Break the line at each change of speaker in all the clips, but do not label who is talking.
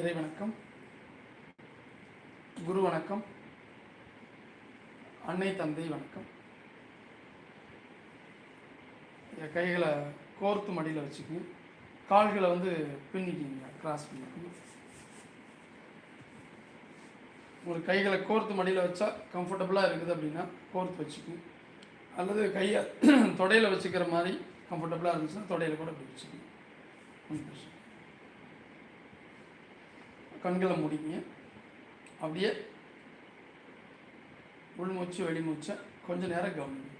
இறை வணக்கம் குரு வணக்கம் அன்னை தந்தை வணக்கம். என் கைகளை கோர்த்து மடியில் வச்சுக்கோங்க. கால்களை வந்து பின்னிக்கிங்க கிராஸ் பண்ணிக்கோங்க உங்களுக்கு கைகளை கோர்த்து மடியில் வச்சா கம்ஃபர்டபுளாக இருக்குது அப்படின்னா கோர்த்து வச்சுக்கோங்க. அல்லது கையை தொடையில் வச்சுக்கிற மாதிரி கம்ஃபர்டபுளாக இருந்துச்சுன்னா தொடையில் கூட அப்படி வச்சுக்கோங்க. பிரச்சனை கண்களை முடிங்க. அப்படியே உள்மூச்சு வெளிமூச்சை கொஞ்ச நேரம் கவனிங்க.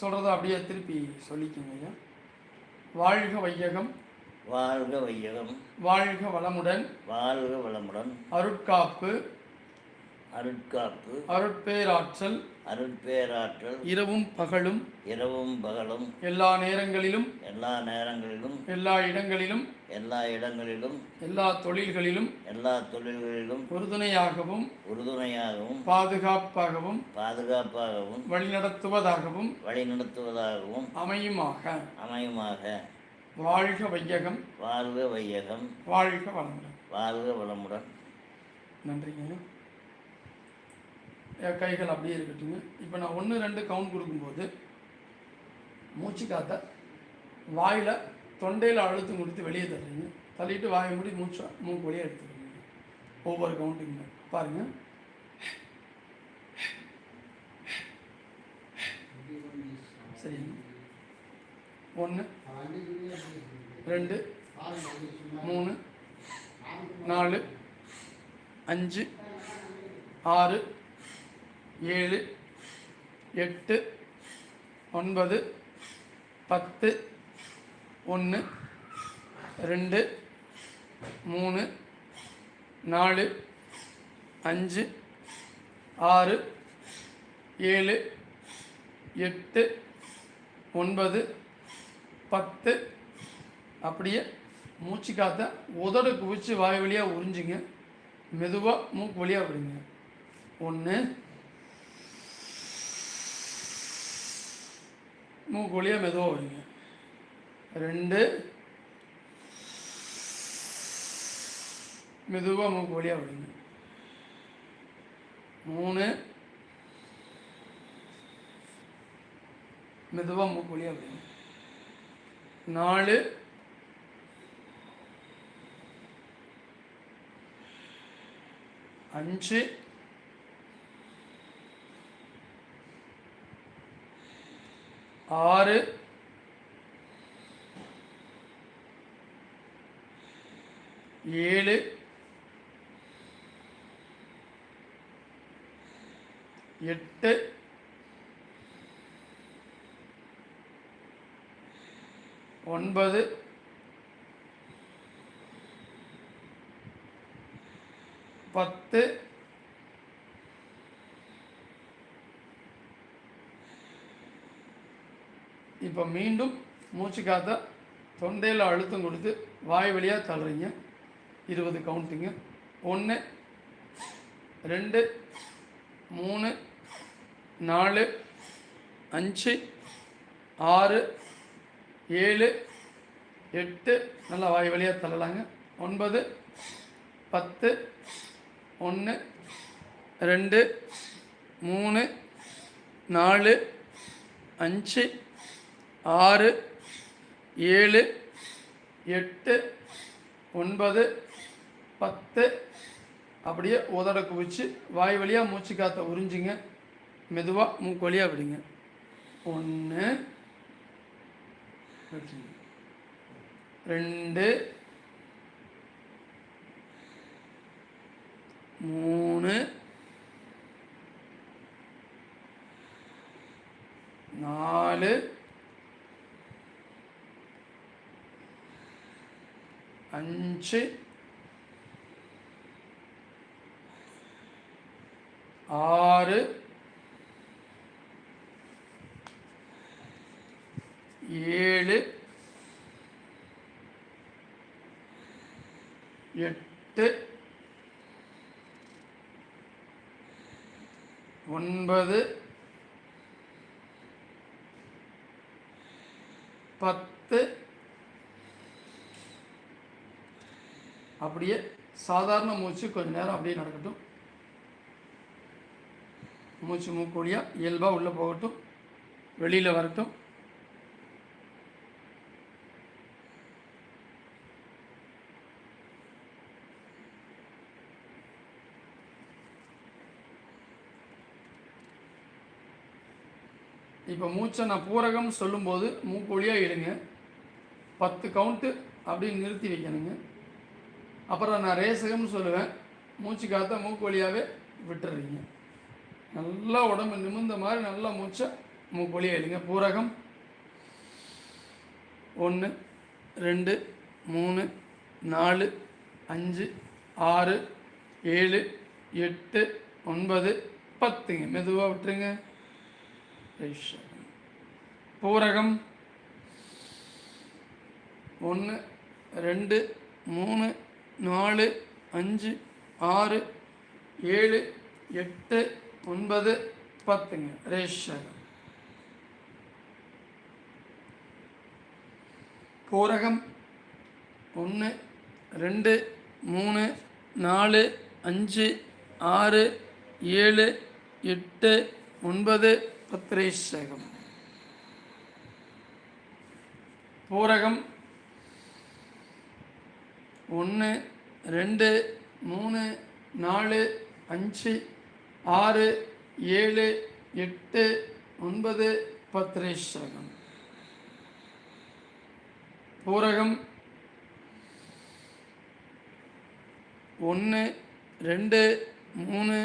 சொல்கிறத அப்படியே திருப்பி சொல்லிக்கோங்க ஐயா. வாழ்க வையகம்.
வாழ்க வையகம்.
வாழ்க வளமுடன்.
வாழ்க வளமுடன்.
அருட்காப்பு.
அருட்காப்பு.
அருட்பேராற்றல்.
அருட்பேராற்றல்.
இரவும் பகலும்.
இரவும் பகலும்.
எல்லா நேரங்களிலும்.
எல்லா நேரங்களிலும்.
எல்லா இடங்களிலும்.
எல்லா இடங்களிலும்.
எல்லா தொழில்களிலும்.
எல்லா தொழில்களிலும்.
உறுதுணையாகவும்.
உறுதுணையாகவும்.
பாதுகாப்பாகவும்.
பாதுகாப்பாகவும்.
வழிநடத்துவதாகவும்.
வழிநடத்துவதாகவும்.
அமையுமாக.
அமையுமாக.
வாழ்க வையகம்.
வாழ்க வையகம்.
வாழ்க வளமுடன்.
வாழ்க வளமுடன்.
நன்றிங்க கைகள் அப்படியே இருக்கட்டுங்க இப்போ நான் ஒன்று ரெண்டு கவுண்ட் கொடுக்கும்போது மூச்சு காத்த வாயில் தொண்டையில் அழுத்தம் கொடுத்து வெளியே தள்ளுறீங்க தள்ளிட்டு வாயை மூடி மூச்சு மூக்கு வழியாக எடுத்துக்கிறீங்க ஒவ்வொரு கவுண்ட்டுங்க பாருங்கள் சரிங்க ஒன்று ரெண்டு மூணு நாலு அஞ்சு ஆறு ஏழு எட்டு ஒன்பது பத்து ஒன்று ரெண்டு மூணு நாலு அஞ்சு ஆறு ஏழு எட்டு ஒன்பது பத்து. அப்படியே மூச்சு காத்த உதடு குவிச்சு வாய் வழியாக உறிஞ்சிங்க. மெதுவாக மூக்கு வழியாக விடுங்க. ஒன்று மூக்கு வழியாக மெதுவாக விடுங்க. ரெண்டு. மெதுவாக மூக்கு வழியாக விடுங்க. மூணு. மெதுவாக மூக்கு வழியாக விடுங்க. நாலு. அஞ்சு. ஆறு. ஏழு. எட்டு. ஒன்பது. பத்து. இப்போ மீண்டும் மூச்சு காத்த தொண்டையில் அழுத்தம் கொடுத்து வாய் வழியாக தள்ளுறீங்க. இருபது கவுண்ட்டுங்க ஒன்று ரெண்டு மூணு நாலு அஞ்சு ஆறு ஏழு எட்டு நல்லா வாய் வழியாக தள்ளலாங்க. ஒன்பது பத்து ஒன்று ரெண்டு மூணு நாலு அஞ்சு ஆறு ஏழு எட்டு ஒன்பது பத்து. அப்படியே உதட குவிச்சு வாய் வழியாக மூச்சு காற்ற உறிஞ்சிங்க. மெதுவாக மூக்கு வழியாக விடுங்க. ஒன்று ரெண்டு மூணு நாலு அஞ்சு எட்டு. ஒன்பது. பத்து. அப்படியே சாதாரண மூச்சு கொஞ்சம் நேரம் அப்படியே நடக்கட்டும். மூச்சு மூக்கொழியாக இயல்பாக உள்ளே போகட்டும். வெளியில் வரட்டும். இப்போ மூச்சை நான் பூரகம் சொல்லும்போது மூக்கு வழியாக இடுங்க பத்து கவுண்ட்டு அப்படின்னு நிறுத்தி வைக்கணுங்க. அப்புறம் நான் ரேசகம்னு சொல்லுவேன். மூச்சு காற்ற மூக்கு வழியாகவே விட்டுறீங்க. நல்லா உடம்பு நிமிர்ந்த மாதிரி நல்லா மூச்சை மூக்கு வழியாக இடுங்க பூரகம். ஒன்று ரெண்டு மூணு நாலு அஞ்சு ஆறு ஏழு எட்டு ஒன்பது பத்துங்க. மெதுவாக விட்டுருங்க. ரைஷா பூரகம் ஒன்று ரெண்டு மூணு நாலு அஞ்சு ஆறு ஏழு எட்டு ஒன்பது பத்துங்க. ரேஷகம் பூரகம் ஒன்று ரெண்டு மூணு நாலு அஞ்சு ஆறு ஏழு எட்டு ஒன்பது பத்து ரேஷகம் பூரகம் ஒன்று ரெண்டு மூணு நாலு அஞ்சு ஆறு ஏழு எட்டு ஒன்பது பத்ரேஷகம் பூரகம் ஒன்று ரெண்டு மூணு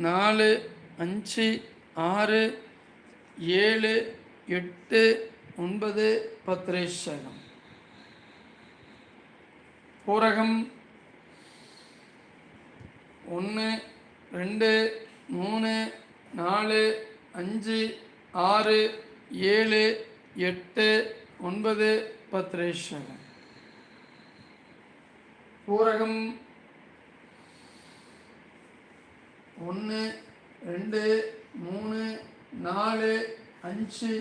நாலு அஞ்சு ஆறு ஏழு எட்டு ஒன்பது பத்ரேஷகம் பூரகம் ஒன்று ரெண்டு மூணு நாலு அஞ்சு ஆறு ஏழு எட்டு ஒன்பது பத்ரேஷகம் பூரகம் ஒன்று ரெண்டு மூணு நாலு அஞ்சு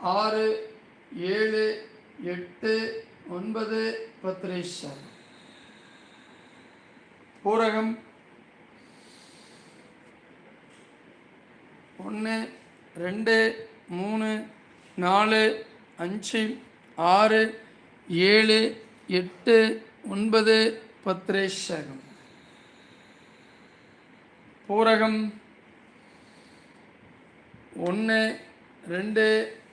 ஆறு ஏழு எட்டு ஒன்பது பத்ரேஸ்வர் பூரகம் ஒன்று ரெண்டு மூணு நாலு அஞ்சு ஆறு ஏழு எட்டு ஒன்பது பத்ரேஷகம் பூரகம் ஒன்று ரெண்டு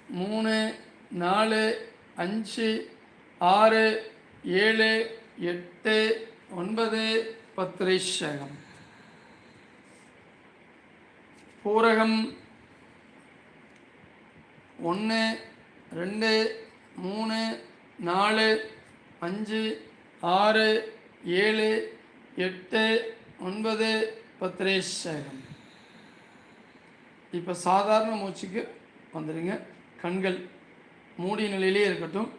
மூணு நாலு அஞ்சு ஆறு ஏழு எட்டு ஒன்பது பத்து பூரகம் ஒன்று ரெண்டு மூணு நாலு அஞ்சு ஆறு ஏழு எட்டு ஒன்பது பத்திரேசகம் இப்போ சாதாரண மூச்சுக்கு வந்துடுங்க. கண்கள் மூடிய நிலையிலே இருக்கட்டும்.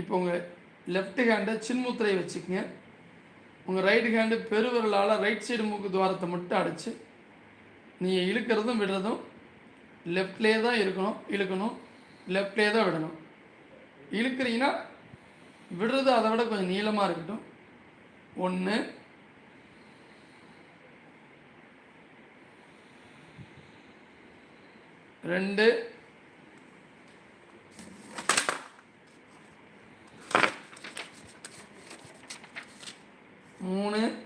இப்போ உங்கள் லெஃப்ட் ஹேண்டை சின்முத்திரை வச்சுக்கோங்க. உங்கள் ரைட் ஹேண்டு பெருவிரலால் ரைட் சைடு மூக்கு துவாரத்தை மட்டும் அடைச்சி நீங்கள் இழுக்கிறதும் விடுறதும் லெஃப்ட்லேயே தான் இருக்கணும் இழுக்கணும் லெஃப்ட்லேயே தான் விடணும். இழுக்கிறீங்கன்னா விடுறது அதை விட கொஞ்சம் நீளமாக இருக்கட்டும். ஒன்று ரெண்டு. மூணு.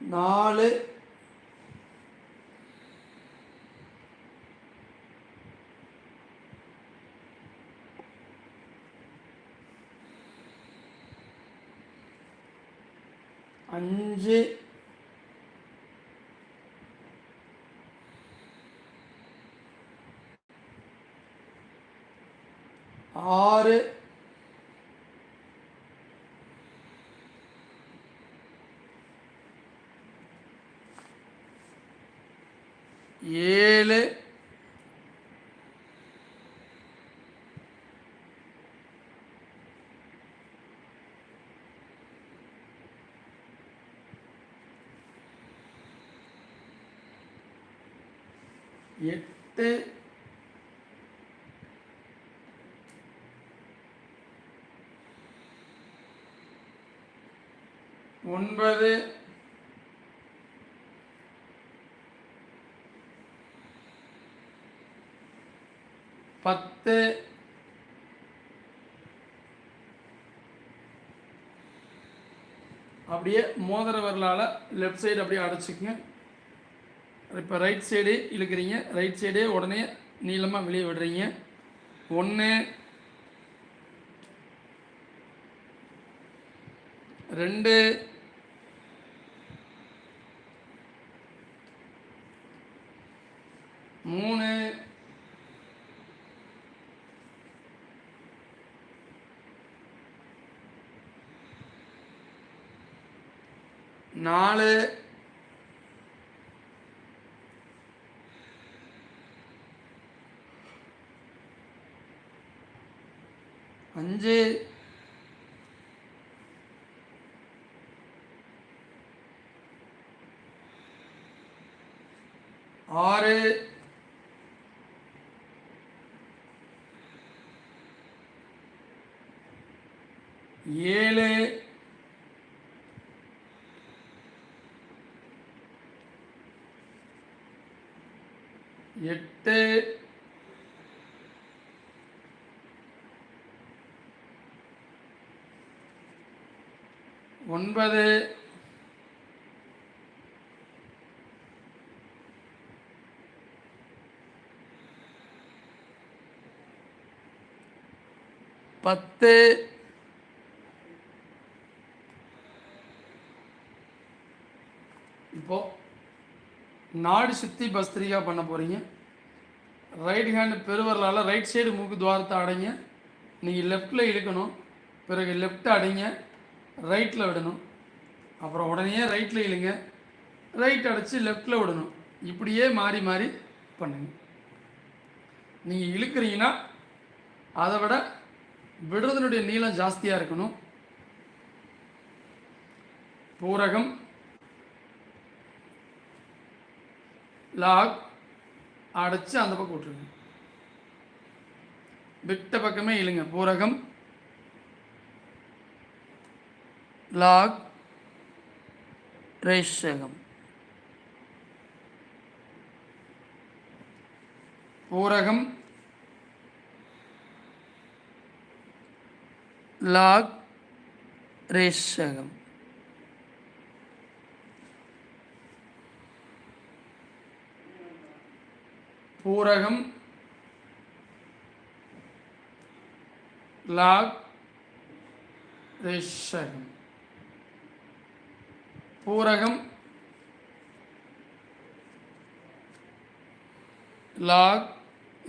நாலு. அஞ்சு ஆறு ஏழு எட்டு. ஒன்பது. பத்து. அப்படியே மோதிர விரலால் லெஃப்ட் சைடு அப்படியே அடைச்சிக்கங்க. இப்போ ரைட் சைடு இழுக்கிறீங்க. ரைட் சைடே உடனே நீளமாக வெளியே விடுறீங்க. ஒன்று ரெண்டு மூணு நாலு அஞ்சு. ஆறு. ஏழு. எட்டு. ஒன்பது. பத்து. இப்போ நாடு சுத்தி பஸ்திரிகா பண்ண போறீங்க. ரைட் ஹேண்ட் பெருவரலால் ரைட் சைடு மூக்கு துவாரத்தை அடைங்க. நீங்கள் லெஃப்டில் இழுக்கணும். பிறகு லெஃப்ட் அடைங்க. ரைட்டில் விடணும். அப்புறம் உடனே ரைட்டில் இழுங்க ரைட் அடைச்சி லெஃப்டில் விடணும். இப்படியே மாறி மாறி பண்ணுங்க. நீங்கள் இழுக்கிறீங்கன்னா அதை விட விடுறதுனுடைய நீளம் ஜாஸ்தியாக இருக்கணும். பூரகம் லாக் அடைச்சி அந்த பக்கம் விட்டுருங்க. விட்ட பக்கமே இழுங்க பூரகம் லாக் ரேஷகம். பூரகம் லாக் ரேஷகம். பூரகம் லாக் ரேஷகம். பூரகம் லாக்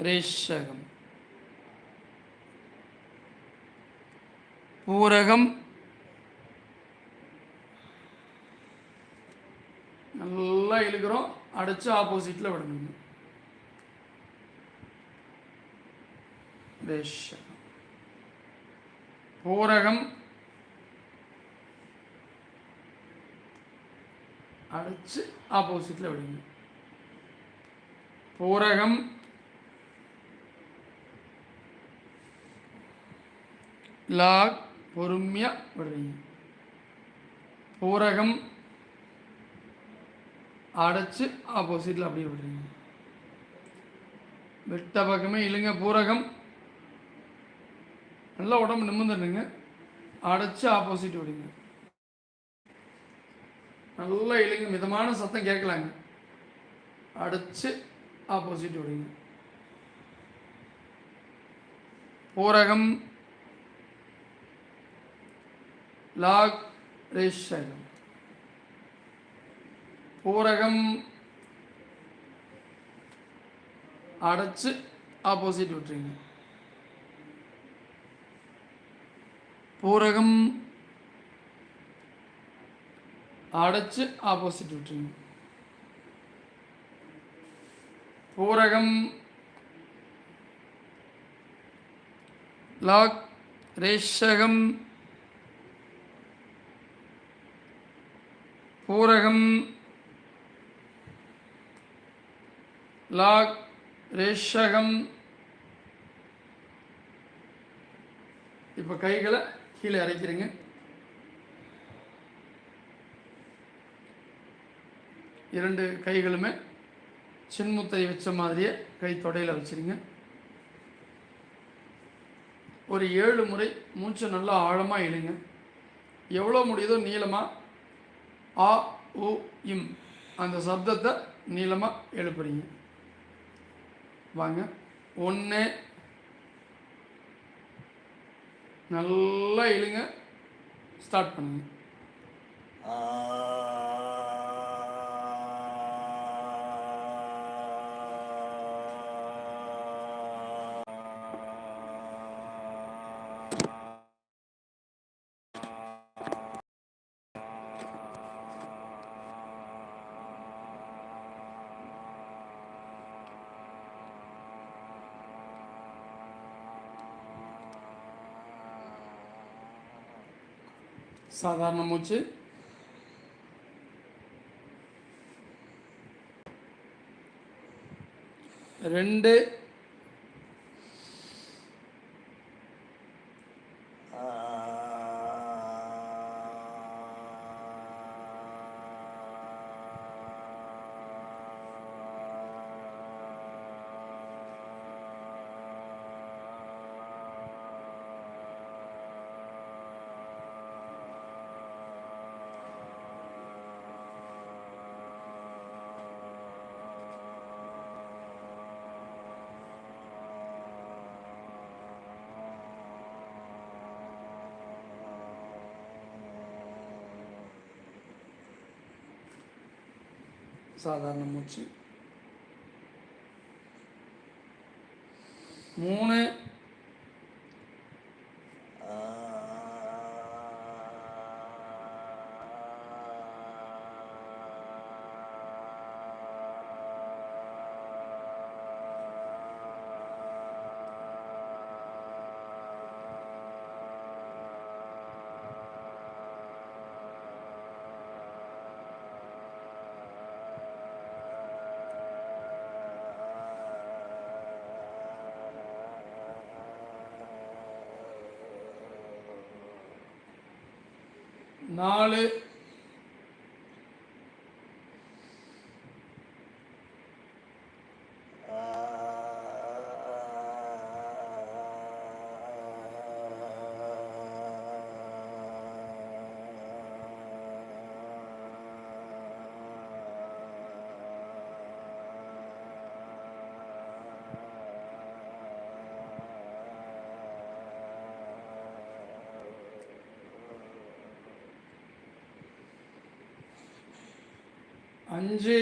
ரேஷகம் பூரகம் நல்லா இழுக்கிறோம். அடிச்சு ஆப்போசிட்டில் விடணும் ரேஷகம். பூரகம் அடித்து ஆப்போசிட்டில் விடுங்க. பூரகம். லாக் பொறுமையாக விடுறீங்க. பூரகம். அடைச்சு ஆப்போசிட்டில் அப்படியே விடுறீங்க. வெட்ட பக்கமே இழுங்க பூரகம். நல்லா உடம்பு நிமிர்ந்துடுங்க. அடைச்சி ஆப்போசிட் விடுங்க. நல்லா இழுங்க மிதமான சத்தம் கேட்கலாங்க. அடைச்சு ஆப்போசிட் விடுங்க பூரகம். லாக் ரேஷகம் பூரகம். அடைச்சு ஆப்போசிட் விட்டுருங்க பூரகம். அடைச்சு ஆப்போசிட் விட்டுருங்க பூரகம் லாக் ரேஷகம் பூரகம் லாக் ரேஷகம் இப்போ கைகளை கீழே இறக்கிறீங்க இரண்டு கைகளுமே சின்முத்தை வச்ச மாதிரியே கை தொடையில் வச்சிருங்க. ஒரு ஏழு முறை மூச்சு நல்லா ஆழமாக இழுங்க. எவ்வளோ முடியுதோ நீளமாக ஆ உ இம் அந்த சப்தத்தை நீளமாக எழுப்புறீங்க. வாங்க. ஒன்று நல்லா இழுங்க. ஸ்டார்ட் பண்ணுங்க. சாதாரண மூச்சு. ரெண்டு சாதாரண மூச்சு. மூணு நாலு அஞ்சு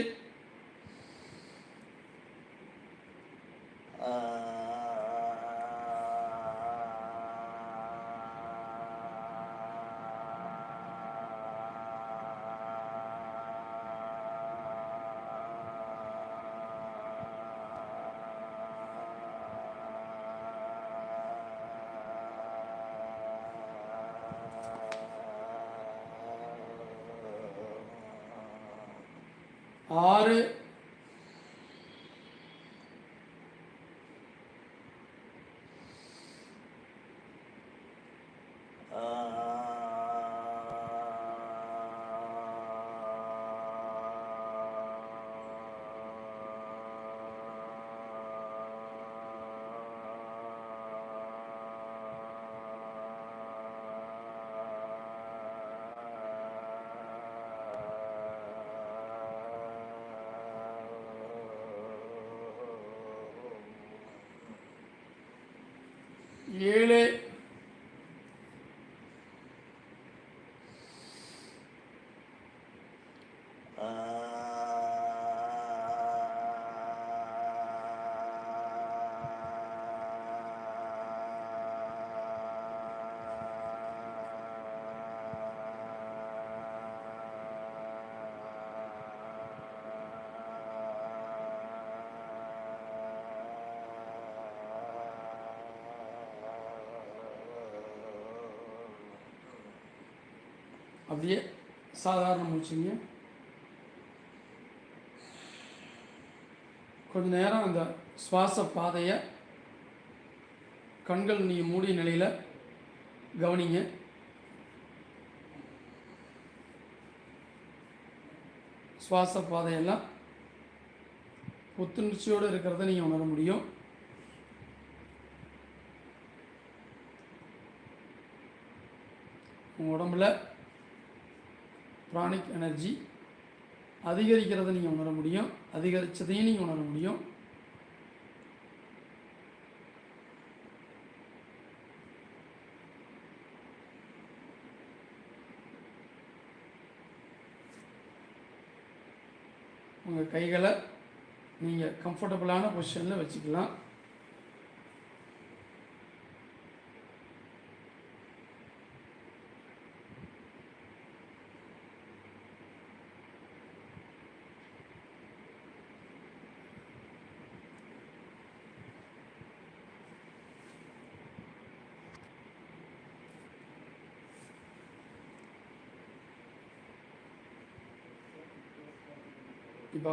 ஏழு அப்படியே சாதாரண மூச்சுங்க கொஞ்ச நேரம் அந்த சுவாச பாதையை கண்கள் நீங்கள் மூடிய நிலையில் கவனிங்க. சுவாச பாதையெல்லாம் புத்துணர்ச்சியோடு இருக்கிறத நீங்கள் உணர முடியும். உங்கள் உடம்புல ப்ராணிக் எனர்ஜி அதிகரிக்கிறத நீங்கள் உணர முடியும். அதிகரித்ததையும் நீங்கள் உணர முடியும். உங்கள் கைகளை நீங்கள் கம்ஃபர்டபுளான பொசிஷனில் வச்சுக்கலாம்.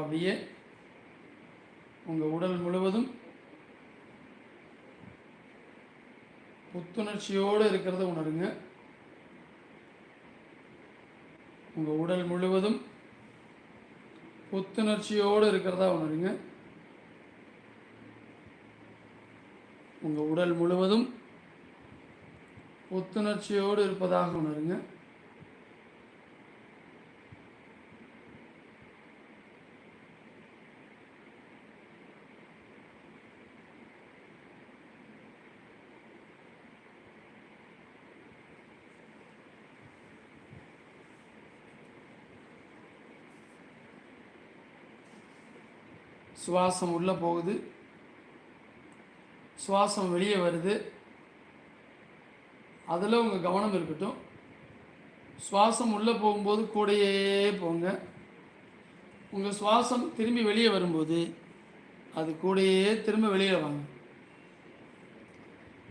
அப்படியே உங்கள் உடல் முழுவதும் புத்துணர்ச்சியோடு இருக்கிறத உணருங்க. உங்கள் உடல் முழுவதும் புத்துணர்ச்சியோடு இருக்கிறதா உணருங்க. உங்கள் உடல் முழுவதும் புத்துணர்ச்சியோடு இருப்பதாக உணருங்க. சுவாசம் உள்ளே போகுது. சுவாசம் வெளியே வருது. அதில் உங்கள் கவனம் இருக்கட்டும். சுவாசம் உள்ளே போகும்போது கூடையே போங்க. உங்கள் சுவாசம் திரும்பி வெளியே வரும்போது அது கூடையே திரும்ப வெளியில் வாங்க.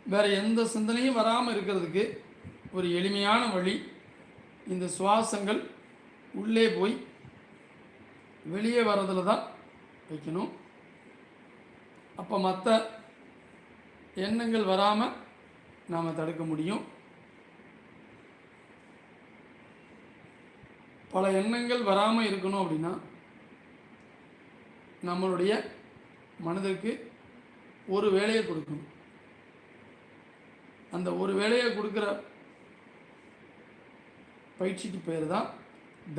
வேறு எந்த சிந்தனையும் வராமல் இருக்கிறதுக்கு ஒரு எளிமையான வழி இந்த சுவாசங்கள் உள்ளே போய் வெளியே வர்றதில் தான் வைக்கணும். அப்போ மற்ற எண்ணங்கள் வராமல் நாம் தடுக்க முடியும். பல எண்ணங்கள் வராமல் இருக்கணும் அப்படின்னா நம்மளுடைய மனதிற்கு ஒரு வேலையை கொடுக்கணும். அந்த ஒரு வேலையை கொடுக்குற பயிற்சிக்கு பேர் தான்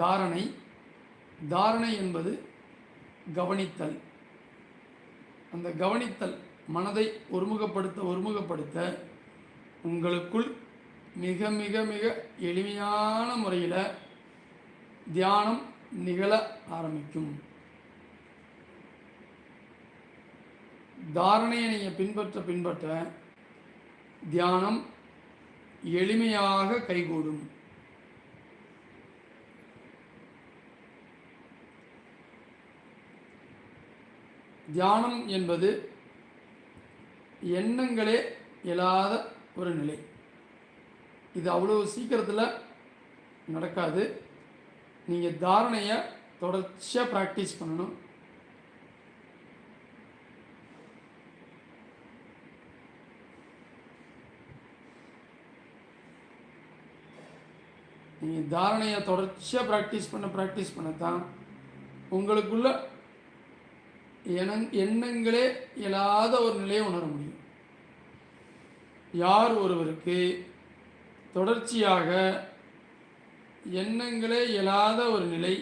தாரணை. தாரணை என்பது கவனித்தல். அந்த கவனித்தல் மனதை ஒருமுகப்படுத்த ஒருமுகப்படுத்த உங்களுக்குள் மிக மிக மிக எளிமையான முறையில் தியானம் நிகழ ஆரம்பிக்கும். தாரணையை நீங்கள் பின்பற்ற பின்பற்ற தியானம் எளிமையாக கைகூடும். தியானம் என்பது எண்ணங்களே இயலாத ஒரு நிலை. இது அவ்வளோ சீக்கிரத்தில் நடக்காது. நீங்கள் தாரணையை தொடர்ச்சியாக ப்ராக்டிஸ் பண்ணணும். நீங்கள் தாரணையை தொடர்ச்சியாக ப்ராக்டிஸ் பண்ண ப்ராக்டிஸ் பண்ணத்தான் உங்களுக்குள்ள எண்ணங் எண்ணங்களே இயலாத ஒரு நிலையை உணர முடியும். யார் ஒருவருக்கு தொடர்ச்சியாக எண்ணங்களே இயலாத ஒரு நிலை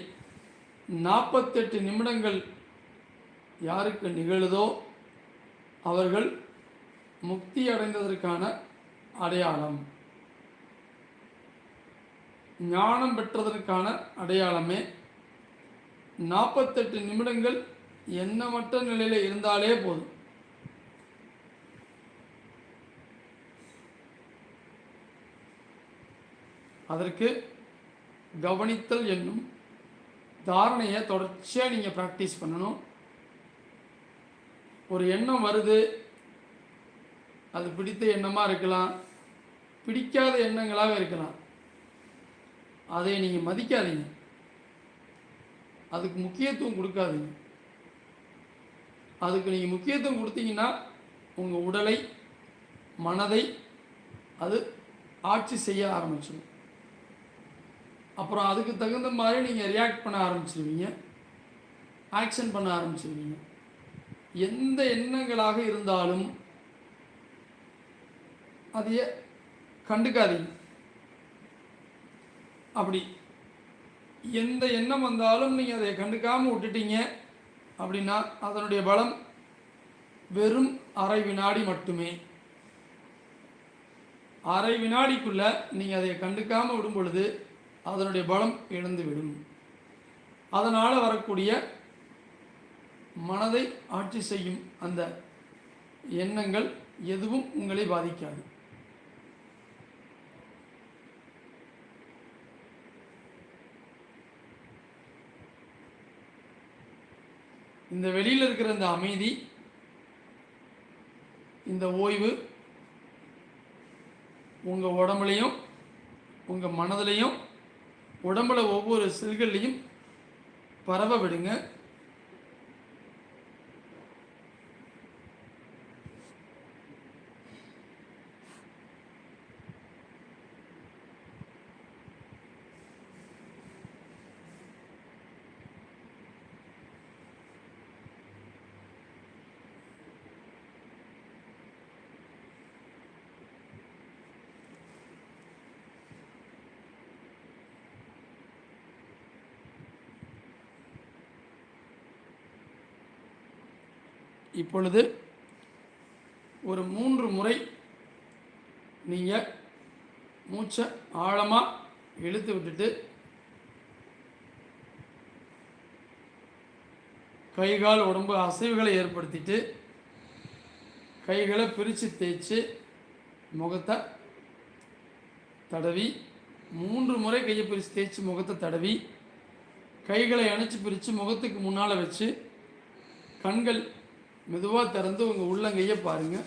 நாற்பத்தெட்டு நிமிடங்கள் யாருக்கு நிகழுதோ அவர்கள் முக்தி அடைந்ததற்கான அடையாளம். ஞானம் பெற்றதற்கான அடையாளமே நாற்பத்தெட்டு நிமிடங்கள் எண்ணமற்ற நிலையில் இருந்தாலே போதும். அதற்கு கவனித்தல் என்னும் தாரணையை தொடர்ச்சியாக நீங்கள் ப்ராக்டிஸ் பண்ணணும். ஒரு எண்ணம் வருது அது பிடித்த எண்ணமாக இருக்கலாம் பிடிக்காத எண்ணங்களாக இருக்கலாம். அதை நீங்கள் மதிக்காதீங்க. அதுக்கு முக்கியத்துவம் கொடுக்காதீங்க. அதுக்கு நீங்கள் முக்கியத்துவம் கொடுத்தீங்கன்னா உங்கள் உடலை மனதை அது ஆட்சி செய்ய ஆரம்பிச்சிடும். அப்புறம் அதுக்கு தகுந்த மாதிரி நீங்கள் ரியாக்ட் பண்ண ஆரம்பிச்சிருவீங்க. ஆக்ஷன் பண்ண ஆரம்பிச்சிருவீங்க. எந்த எண்ணங்களாக இருந்தாலும் அதைய கண்டுக்காதீங்க. அப்படி எந்த எண்ணம் வந்தாலும் நீங்கள் அதை கண்டுக்காமல் விட்டுட்டீங்க. அப்படின்னா அதனுடைய பலம் வெறும் அரை வினாடி மட்டுமே. அரை வினாடிக்குள்ள நீங்கள் அதை கண்டுக்காமல் விடும் பொழுது அதனுடைய பலம் இழந்து விடும் அதனால் வரக்கூடிய மனதை ஆட்சி செய்யும் அந்த எண்ணங்கள் எதுவும் உங்களை பாதிக்காது. இந்த வெளியில் இருக்கிற இந்த அமைதி இந்த ஓய்வு உங்கள் உடம்புலையும் உங்கள் மனதிலையும் உடம்புல ஒவ்வொரு செல்கள்லையும் பரவ விடுங்க. இப்பொழுது ஒரு மூன்று முறை நீங்கள் மூச்சை ஆழமாக இழுத்து விட்டுட்டு கைகால் உடம்பு அசைவுகளை ஏற்படுத்திட்டு கைகளை பிரித்து தேய்ச்சி முகத்தை தடவி மூன்று முறை கையை பிரித்து தேய்ச்சி முகத்தை தடவி கைகளை அணைச்சி பிரித்து முகத்துக்கு முன்னால் வச்சு கண்கள் மெதுவாக திறந்து உங்கள் உள்ளங்கையை பாருங்கள்